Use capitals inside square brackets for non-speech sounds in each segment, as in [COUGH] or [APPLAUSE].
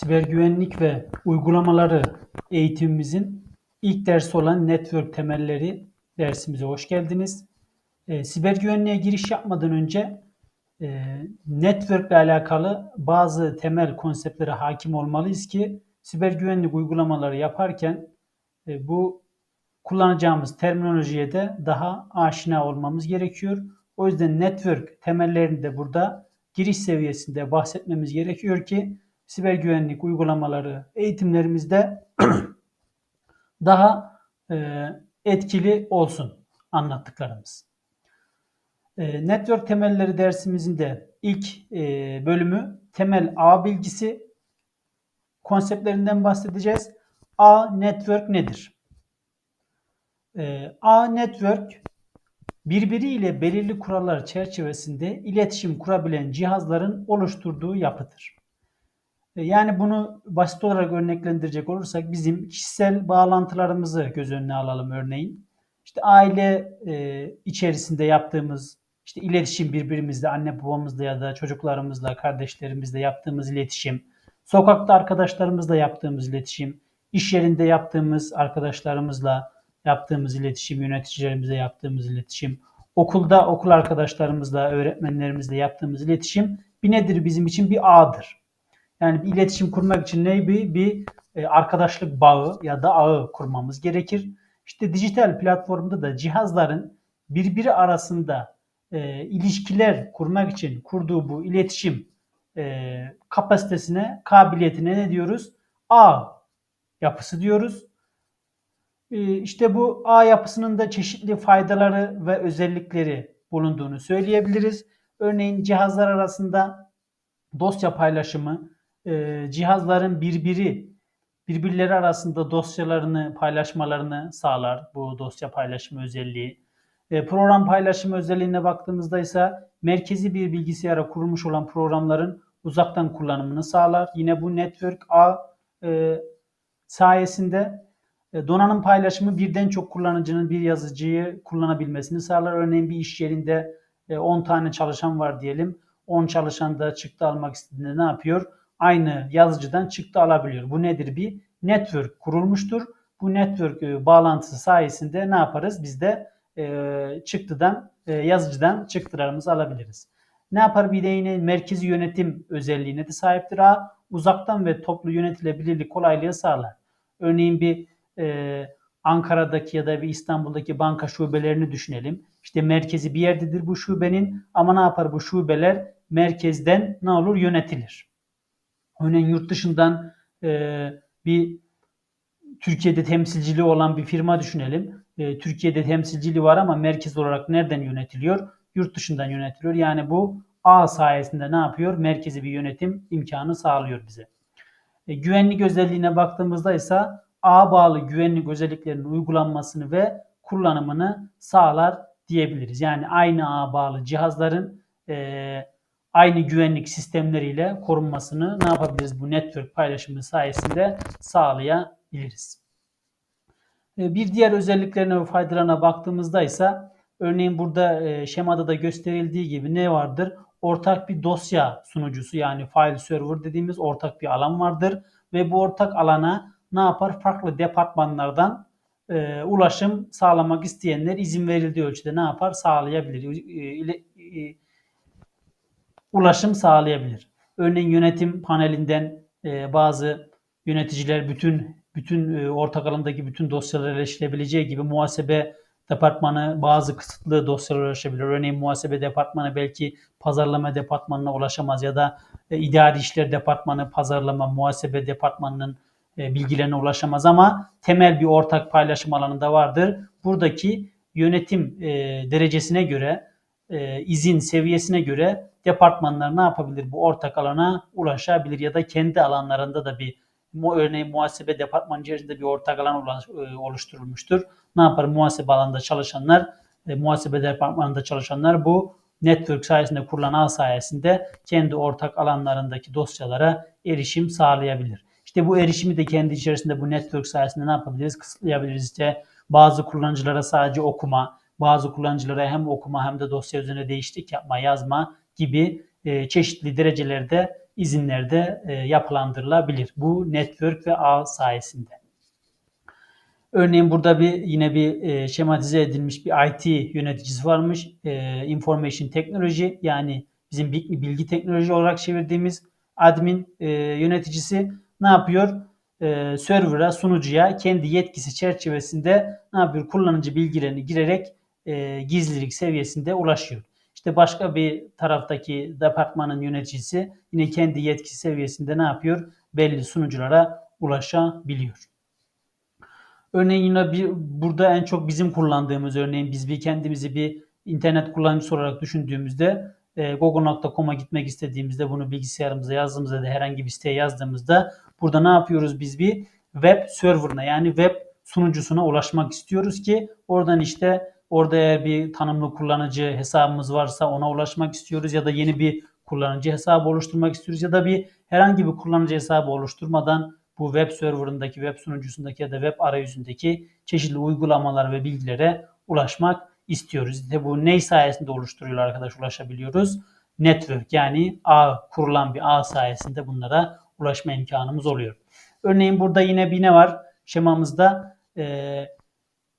Siber güvenlik ve uygulamaları eğitimimizin ilk dersi olan Network temelleri dersimize hoş geldiniz. E, siber güvenliğe giriş yapmadan önce e, network ile alakalı bazı temel konseptlere hakim olmalıyız ki siber güvenlik uygulamaları yaparken e, bu kullanacağımız terminolojiye de daha aşina olmamız gerekiyor. O yüzden network temellerini de burada giriş seviyesinde bahsetmemiz gerekiyor ki siber güvenlik uygulamaları eğitimlerimizde [CLEARS THROAT] daha e, etkili olsun anlattıklarımız. E, network temelleri dersimizin de ilk e, bölümü temel ağ bilgisi konseptlerinden bahsedeceğiz. A network nedir? E, A network birbiriyle belirli kurallar çerçevesinde iletişim kurabilen cihazların oluşturduğu yapıdır. E, yani bunu basit olarak örneklendirecek olursak bizim kişisel bağlantılarımızı göz önüne alalım örneğin. İşte aile e, içerisinde yaptığımız işte iletişim birbirimizle, anne babamızla ya da çocuklarımızla, kardeşlerimizle yaptığımız iletişim, sokakta arkadaşlarımızla yaptığımız iletişim, iş yerinde yaptığımız arkadaşlarımızla yaptığımız iletişim, yöneticilerimizle yaptığımız iletişim, okulda okul arkadaşlarımızla, öğretmenlerimizle yaptığımız iletişim bir nedir bizim için bir ağdır. Yani bir iletişim kurmak için ne bir, bir e, arkadaşlık bağı ya da ağı kurmamız gerekir. İşte dijital platformda da cihazların birbiri arasında e, ilişkiler kurmak için kurduğu bu iletişim e, kapasitesine, kabiliyetine ne diyoruz? Ağ yapısı diyoruz. E, işte bu ağ yapısının da çeşitli faydaları ve özellikleri bulunduğunu söyleyebiliriz. Örneğin cihazlar arasında dosya paylaşımı, e, cihazların birbiri birbirleri arasında dosyalarını paylaşmalarını sağlar bu dosya paylaşımı özelliği. E, program paylaşımı özelliğine baktığımızda ise merkezi bir bilgisayara kurulmuş olan programların uzaktan kullanımını sağlar. Yine bu network ağ e, sayesinde e, donanım paylaşımı birden çok kullanıcının bir yazıcıyı kullanabilmesini sağlar. Örneğin bir iş yerinde e, 10 tane çalışan var diyelim. 10 çalışan da çıktı almak istediğinde ne yapıyor? Aynı yazıcıdan çıktı alabiliyor. Bu nedir? Bir network kurulmuştur. Bu network e, bağlantısı sayesinde ne yaparız? Biz de e, çıktıdan, e, yazıcıdan çıktılarımızı alabiliriz. Ne yapar? Bir de yine merkezi yönetim özelliğine de sahiptir. A, uzaktan ve toplu yönetilebilirlik kolaylığı sağlar. Örneğin bir e, Ankara'daki ya da bir İstanbul'daki banka şubelerini düşünelim. İşte merkezi bir yerdedir bu şubenin ama ne yapar bu şubeler merkezden ne olur yönetilir. Örneğin yurt dışından e, bir Türkiye'de temsilciliği olan bir firma düşünelim. E, Türkiye'de temsilciliği var ama merkez olarak nereden yönetiliyor? Yurt dışından yönetiliyor. Yani bu A sayesinde ne yapıyor? Merkezi bir yönetim imkanı sağlıyor bize. E, güvenlik özelliğine baktığımızda ise A bağlı güvenlik özelliklerinin uygulanmasını ve kullanımını sağlar diyebiliriz. Yani aynı A bağlı cihazların e, aynı güvenlik sistemleriyle korunmasını ne yapabiliriz bu network paylaşımı sayesinde sağlayabiliriz. E, bir diğer özelliklerine ve faydalarına baktığımızda ise örneğin burada e, şemada da gösterildiği gibi ne vardır? Ortak bir dosya sunucusu yani file server dediğimiz ortak bir alan vardır ve bu ortak alana ne yapar? Farklı departmanlardan e, ulaşım sağlamak isteyenler izin verildiği ölçüde ne yapar? Sağlayabilir. E, ulaşım sağlayabilir. Örneğin yönetim panelinden e, bazı yöneticiler bütün bütün e, ortak alandaki bütün dosyalara erişilebileceği gibi muhasebe departmanı bazı kısıtlı dosyalara ulaşabilir. Örneğin muhasebe departmanı belki pazarlama departmanına ulaşamaz ya da e, idari işler departmanı pazarlama muhasebe departmanının e, bilgilerine ulaşamaz ama temel bir ortak paylaşım alanında vardır. Buradaki yönetim e, derecesine göre, e, izin seviyesine göre departmanlar ne yapabilir? Bu ortak alana ulaşabilir ya da kendi alanlarında da bir örneğin muhasebe departmanı içerisinde bir ortak alan e, oluşturulmuştur. Ne yapar? Muhasebe alanında çalışanlar, e, muhasebe departmanında çalışanlar bu network sayesinde kurulan ağ sayesinde kendi ortak alanlarındaki dosyalara erişim sağlayabilir. İşte bu erişimi de kendi içerisinde bu network sayesinde ne yapabiliriz? Kısıtlayabiliriz. İşte bazı kullanıcılara sadece okuma, bazı kullanıcılara hem okuma hem de dosya üzerine değişiklik yapma, yazma gibi e, çeşitli derecelerde izinlerde e, yapılandırılabilir. Bu network ve ağ sayesinde. Örneğin burada bir yine bir e, şematize edilmiş bir IT yöneticisi varmış. E, Information Technology yani bizim bilgi teknoloji olarak çevirdiğimiz admin e, yöneticisi ne yapıyor? E, server'a, sunucuya kendi yetkisi çerçevesinde ne yapıyor? Kullanıcı bilgilerini girerek e, gizlilik seviyesinde ulaşıyor. İşte başka bir taraftaki departmanın yöneticisi yine kendi yetkisi seviyesinde ne yapıyor? Belli sunuculara ulaşabiliyor. Örneğin yine bir, burada en çok bizim kullandığımız örneğin biz bir kendimizi bir internet kullanıcısı olarak düşündüğümüzde e, google.com'a gitmek istediğimizde bunu bilgisayarımıza yazdığımızda da herhangi bir siteye yazdığımızda burada ne yapıyoruz biz bir web server'ına yani web sunucusuna ulaşmak istiyoruz ki oradan işte orada eğer bir tanımlı kullanıcı hesabımız varsa ona ulaşmak istiyoruz ya da yeni bir kullanıcı hesabı oluşturmak istiyoruz ya da bir herhangi bir kullanıcı hesabı oluşturmadan bu web serverındaki, web sunucusundaki ya da web arayüzündeki çeşitli uygulamalar ve bilgilere ulaşmak istiyoruz. İşte bu ney sayesinde oluşturuyorlar arkadaş ulaşabiliyoruz? Network yani ağ kurulan bir ağ sayesinde bunlara ulaşma imkanımız oluyor. Örneğin burada yine bir ne var? Şemamızda e,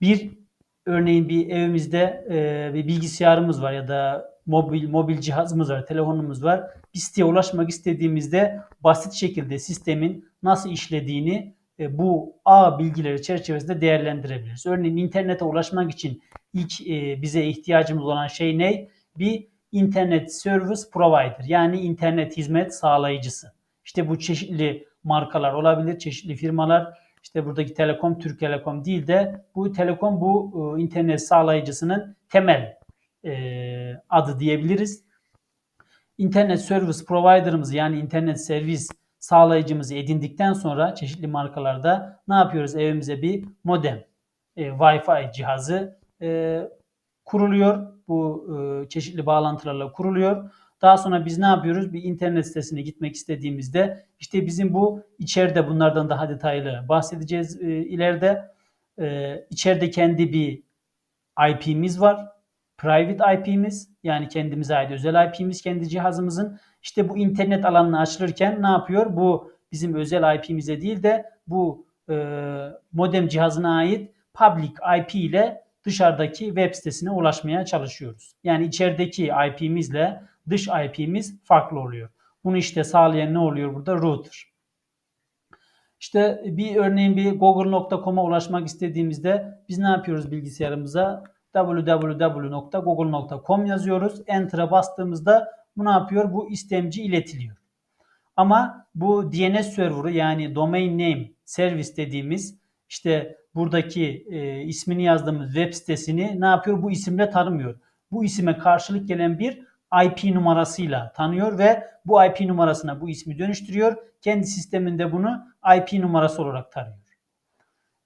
bir örneğin bir evimizde e, bir bilgisayarımız var ya da mobil mobil cihazımız var, telefonumuz var. Bir siteye ulaşmak istediğimizde basit şekilde sistemin nasıl işlediğini e, bu ağ bilgileri çerçevesinde değerlendirebiliriz. Örneğin internete ulaşmak için ilk e, bize ihtiyacımız olan şey ne? Bir internet service provider yani internet hizmet sağlayıcısı. İşte bu çeşitli markalar olabilir, çeşitli firmalar. İşte buradaki Telekom Türk Telekom değil de bu Telekom bu e, internet sağlayıcısının temel e, adı diyebiliriz. İnternet service provider'ımız yani internet servis sağlayıcımızı edindikten sonra çeşitli markalarda ne yapıyoruz? Evimize bir modem, e, Wi-Fi cihazı e, kuruluyor. Bu e, çeşitli bağlantılarla kuruluyor. Daha sonra biz ne yapıyoruz? Bir internet sitesine gitmek istediğimizde işte bizim bu içeride bunlardan daha detaylı bahsedeceğiz e, ileride. E, içeride kendi bir IP'miz var. Private IP'miz yani kendimize ait özel IP'miz kendi cihazımızın. İşte bu internet alanını açılırken ne yapıyor? Bu bizim özel IP'mize değil de bu e, modem cihazına ait public IP ile dışarıdaki web sitesine ulaşmaya çalışıyoruz. Yani içerideki IP'mizle dış IP'miz farklı oluyor. Bunu işte sağlayan ne oluyor burada? Router. İşte bir örneğin bir google.com'a ulaşmak istediğimizde biz ne yapıyoruz bilgisayarımıza? www.google.com yazıyoruz. Enter'a bastığımızda bu ne yapıyor? Bu istemci iletiliyor. Ama bu DNS server'ı yani domain name service dediğimiz işte buradaki e, ismini yazdığımız web sitesini ne yapıyor? Bu isimle tanımıyor. Bu isime karşılık gelen bir IP numarasıyla tanıyor ve bu IP numarasına bu ismi dönüştürüyor. Kendi sisteminde bunu IP numarası olarak tarıyor.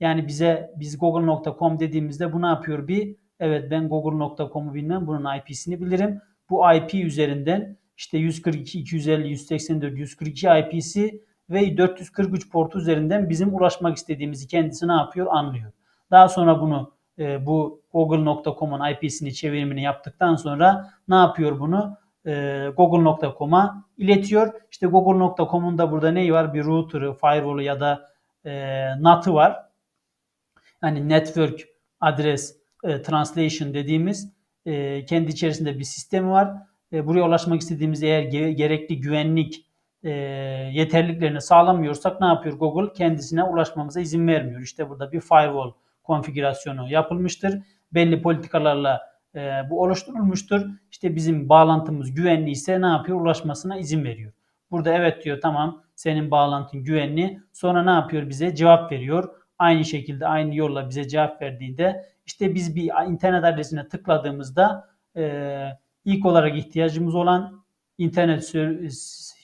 Yani bize biz google.com dediğimizde bu ne yapıyor? Bir evet ben google.com'u bilmem bunun IP'sini bilirim. Bu IP üzerinden işte 142, 250, 184, 142 IP'si ve 443 port üzerinden bizim ulaşmak istediğimizi kendisi ne yapıyor? Anlıyor. Daha sonra bunu e, bu google.com'un IP'sini çevirimini yaptıktan sonra ne yapıyor bunu? E, google.com'a iletiyor. İşte google.com'un da burada neyi var? Bir router'ı, firewall'u ya da e, NAT'ı var. Yani network adres e, translation dediğimiz e, kendi içerisinde bir sistemi var. E, buraya ulaşmak istediğimiz eğer ge- gerekli güvenlik e, yeterliliklerini sağlamıyorsak ne yapıyor Google? Kendisine ulaşmamıza izin vermiyor. İşte burada bir firewall konfigürasyonu yapılmıştır. Belli politikalarla e, bu oluşturulmuştur. İşte bizim bağlantımız güvenli ise ne yapıyor? Ulaşmasına izin veriyor. Burada evet diyor tamam senin bağlantın güvenli. Sonra ne yapıyor bize? Cevap veriyor. Aynı şekilde aynı yolla bize cevap verdiğinde işte biz bir internet adresine tıkladığımızda e, ilk olarak ihtiyacımız olan internet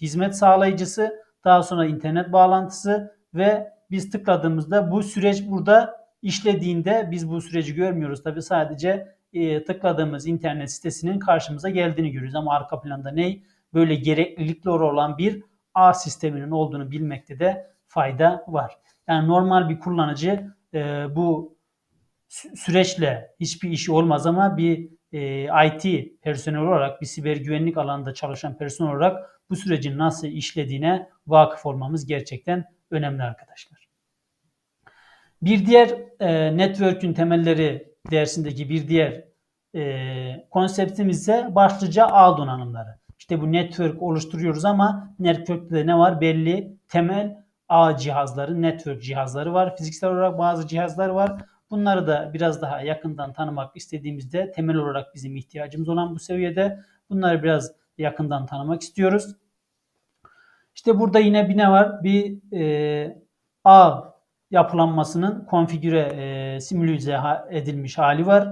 hizmet sağlayıcısı, daha sonra internet bağlantısı ve biz tıkladığımızda bu süreç burada işlediğinde biz bu süreci görmüyoruz. Tabi sadece e, tıkladığımız internet sitesinin karşımıza geldiğini görüyoruz. Ama arka planda ne? Böyle gereklilikli olan bir ağ sisteminin olduğunu bilmekte de fayda var. Yani normal bir kullanıcı e, bu süreçle hiçbir işi olmaz ama bir e, IT personel olarak, bir siber güvenlik alanında çalışan personel olarak bu sürecin nasıl işlediğine vakıf olmamız gerçekten önemli arkadaşlar. Bir diğer e, network'ün temelleri dersindeki bir diğer e, konseptimiz ise başlıca ağ donanımları. İşte bu network oluşturuyoruz ama network'te ne var? Belli temel ağ cihazları, network cihazları var. Fiziksel olarak bazı cihazlar var. Bunları da biraz daha yakından tanımak istediğimizde temel olarak bizim ihtiyacımız olan bu seviyede bunları biraz yakından tanımak istiyoruz. İşte burada yine bir ne var? Bir e, ağ yapılanmasının konfigüre e, simülize edilmiş hali var.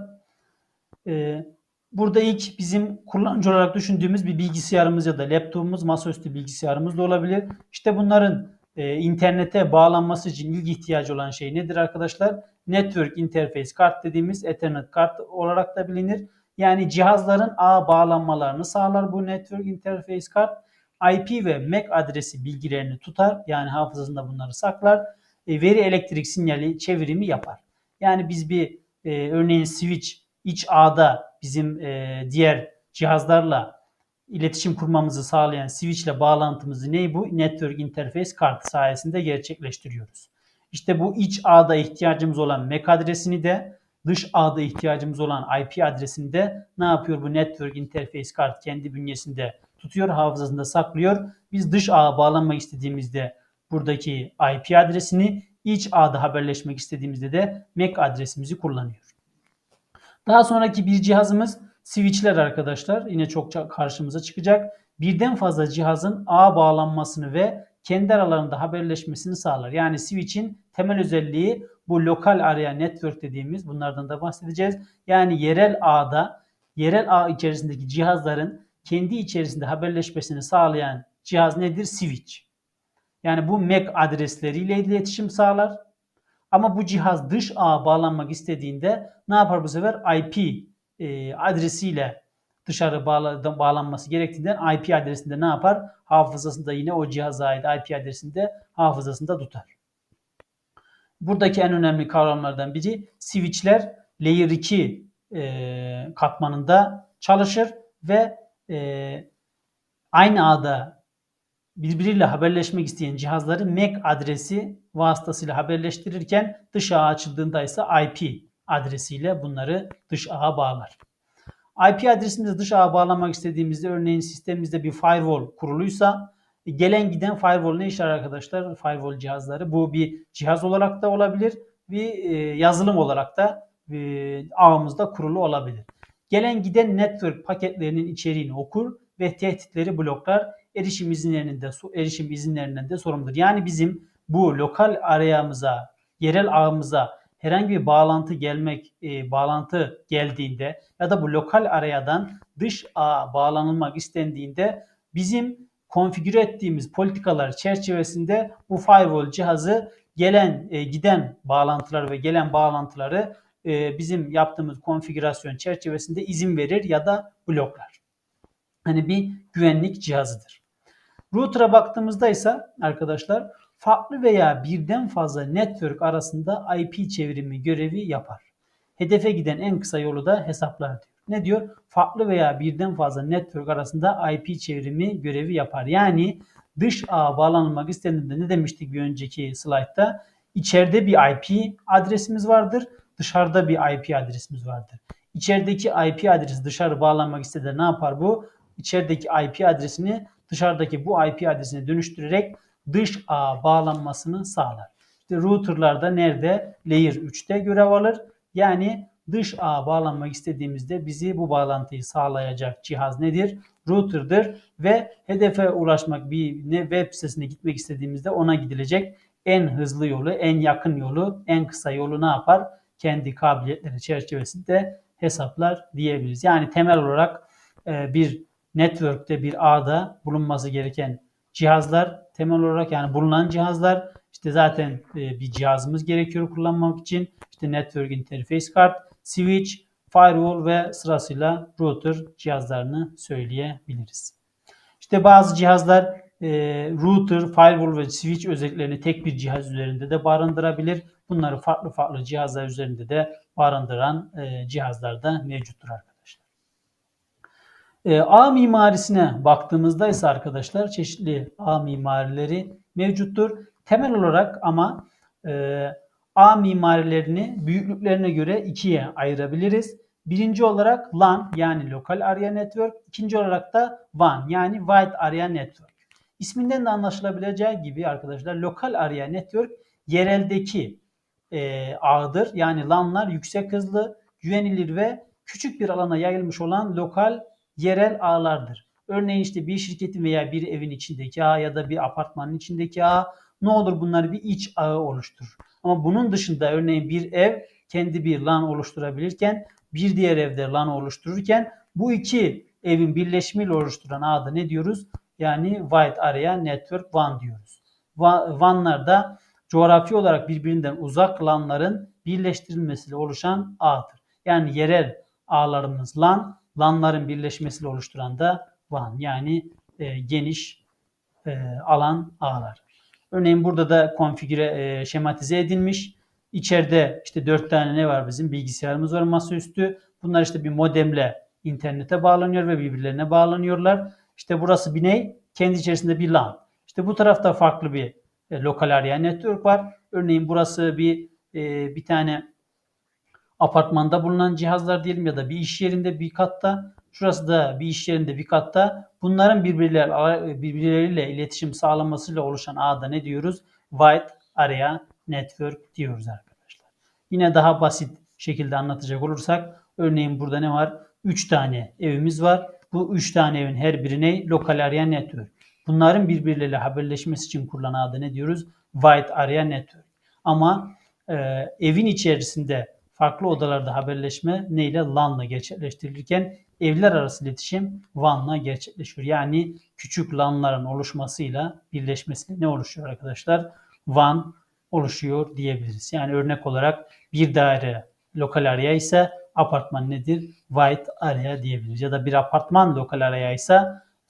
E, burada ilk bizim kullanıcı olarak düşündüğümüz bir bilgisayarımız ya da laptopumuz, masaüstü bilgisayarımız da olabilir. İşte bunların e, internete bağlanması için ilk ihtiyacı olan şey nedir arkadaşlar? Network Interface Kart dediğimiz Ethernet kart olarak da bilinir. Yani cihazların ağ bağlanmalarını sağlar bu Network Interface Kart. IP ve MAC adresi bilgilerini tutar. Yani hafızasında bunları saklar. E, veri elektrik sinyali çevirimi yapar. Yani biz bir e, örneğin switch iç ağda bizim e, diğer cihazlarla iletişim kurmamızı sağlayan switch ile bağlantımızı ne bu? Network Interface kartı sayesinde gerçekleştiriyoruz. İşte bu iç ağda ihtiyacımız olan MAC adresini de dış ağda ihtiyacımız olan IP adresini de ne yapıyor bu Network Interface kart kendi bünyesinde tutuyor, hafızasında saklıyor. Biz dış ağa bağlanmak istediğimizde buradaki IP adresini, iç ağda haberleşmek istediğimizde de MAC adresimizi kullanıyor. Daha sonraki bir cihazımız switchler arkadaşlar. Yine çok karşımıza çıkacak. Birden fazla cihazın ağ bağlanmasını ve kendi aralarında haberleşmesini sağlar. Yani switch'in temel özelliği bu lokal area network dediğimiz bunlardan da bahsedeceğiz. Yani yerel ağda yerel ağ içerisindeki cihazların kendi içerisinde haberleşmesini sağlayan cihaz nedir? Switch. Yani bu MAC adresleriyle iletişim sağlar. Ama bu cihaz dış ağa bağlanmak istediğinde ne yapar bu sefer? IP e, adresiyle dışarı bağla, bağlanması gerektiğinden IP adresinde ne yapar? Hafızasında yine o cihaza ait IP adresinde hafızasında tutar. Buradaki en önemli kavramlardan biri switchler layer 2 e, katmanında çalışır ve e, aynı ağda birbiriyle haberleşmek isteyen cihazları MAC adresi vasıtasıyla haberleştirirken dış ağ açıldığında ise IP adresiyle bunları dış ağa bağlar. IP adresimizi dış ağa bağlamak istediğimizde örneğin sistemimizde bir firewall kuruluysa gelen giden firewall ne işler arkadaşlar? Firewall cihazları. Bu bir cihaz olarak da olabilir. Bir e, yazılım olarak da e, ağımızda kurulu olabilir. Gelen giden network paketlerinin içeriğini okur ve tehditleri bloklar. Erişim izinlerinden de erişim izinlerinden de sorumludur. Yani bizim bu lokal arayamıza, yerel ağımıza herhangi bir bağlantı gelmek, e, bağlantı geldiğinde ya da bu lokal arayadan dış ağ bağlanılmak istendiğinde bizim konfigüre ettiğimiz politikalar çerçevesinde bu firewall cihazı gelen e, giden bağlantılar ve gelen bağlantıları e, bizim yaptığımız konfigürasyon çerçevesinde izin verir ya da bloklar. Hani bir güvenlik cihazıdır. Router'a baktığımızda ise arkadaşlar farklı veya birden fazla network arasında IP çevirimi görevi yapar. Hedefe giden en kısa yolu da hesaplar diyor. Ne diyor? Farklı veya birden fazla network arasında IP çevirimi görevi yapar. Yani dış ağ bağlanmak istendiğinde ne demiştik bir önceki slaytta? İçeride bir IP adresimiz vardır. Dışarıda bir IP adresimiz vardır. İçerideki IP adresi dışarı bağlanmak istediğinde ne yapar bu? İçerideki IP adresini dışarıdaki bu IP adresine dönüştürerek dış ağ bağlanmasını sağlar. İşte routerlarda nerede? Layer 3'te görev alır. Yani dış ağ bağlanmak istediğimizde bizi bu bağlantıyı sağlayacak cihaz nedir? Router'dır ve hedefe ulaşmak bir ne web sitesine gitmek istediğimizde ona gidilecek en hızlı yolu, en yakın yolu, en kısa yolu ne yapar? Kendi kabiliyetleri çerçevesinde hesaplar diyebiliriz. Yani temel olarak e, bir network'te bir ağda bulunması gereken cihazlar temel olarak yani bulunan cihazlar işte zaten e, bir cihazımız gerekiyor kullanmak için. İşte network interface kart, switch, firewall ve sırasıyla router cihazlarını söyleyebiliriz. İşte bazı cihazlar e, router, firewall ve switch özelliklerini tek bir cihaz üzerinde de barındırabilir. Bunları farklı farklı cihazlar üzerinde de barındıran e, cihazlar da mevcuttur arkadaşlar. E, ağ mimarisine baktığımızda ise arkadaşlar çeşitli ağ mimarileri mevcuttur. Temel olarak ama e, ağ mimarilerini büyüklüklerine göre ikiye ayırabiliriz. Birinci olarak LAN yani Local Area Network, ikinci olarak da WAN yani Wide Area Network. İsminden de anlaşılabileceği gibi arkadaşlar Local Area Network yereldeki e, ağdır. Yani LAN'lar yüksek hızlı, güvenilir ve küçük bir alana yayılmış olan lokal yerel ağlardır. Örneğin işte bir şirketin veya bir evin içindeki ağ ya da bir apartmanın içindeki ağ ne olur bunları bir iç ağı oluşturur. Ama bunun dışında örneğin bir ev kendi bir LAN oluşturabilirken bir diğer evde LAN oluştururken bu iki evin birleşimiyle oluşturan ağda ne diyoruz? Yani Wide Area Network WAN diyoruz. WAN'lar da coğrafi olarak birbirinden uzak LAN'ların birleştirilmesiyle oluşan ağdır. Yani yerel ağlarımız LAN, LAN'ların birleşmesiyle oluşturan da WAN yani e, geniş e, alan ağlar. Örneğin burada da konfigüre e, şematize edilmiş. İçeride işte dört tane ne var bizim? Bilgisayarımız var masaüstü. Bunlar işte bir modemle internete bağlanıyor ve birbirlerine bağlanıyorlar. İşte burası bir ney? Kendi içerisinde bir LAN. İşte bu tarafta farklı bir e, lokal area network var. Örneğin burası bir e, bir tane apartmanda bulunan cihazlar diyelim ya da bir iş yerinde bir katta. Şurası da bir iş yerinde bir katta. Bunların birbirleriyle, iletişim sağlamasıyla oluşan ağda ne diyoruz? Wide Area Network diyoruz arkadaşlar. Yine daha basit şekilde anlatacak olursak örneğin burada ne var? 3 tane evimiz var. Bu 3 tane evin her birine lokal area network. Bunların birbirleriyle haberleşmesi için kurulan adı ne diyoruz? Wide area network. Ama e, evin içerisinde farklı odalarda haberleşme neyle? LAN'la gerçekleştirilirken evler arası iletişim WAN'la gerçekleşiyor. Yani küçük LAN'ların oluşmasıyla birleşmesiyle ne oluşuyor arkadaşlar? WAN oluşuyor diyebiliriz. Yani örnek olarak bir daire lokal area ise apartman nedir? Wide area diyebiliriz. Ya da bir apartman lokal area ise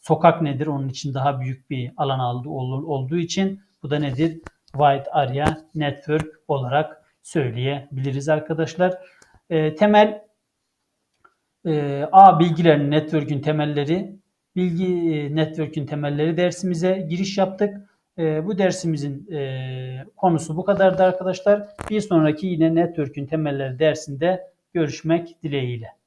sokak nedir? Onun için daha büyük bir alan aldı, olduğu için bu da nedir? Wide area network olarak söyleyebiliriz arkadaşlar. E, temel e, A bilgilerin network'ün temelleri bilgi e, network'ün temelleri dersimize giriş yaptık. E, bu dersimizin e, konusu bu kadardı arkadaşlar. Bir sonraki yine network'ün temelleri dersinde görüşmek dileğiyle.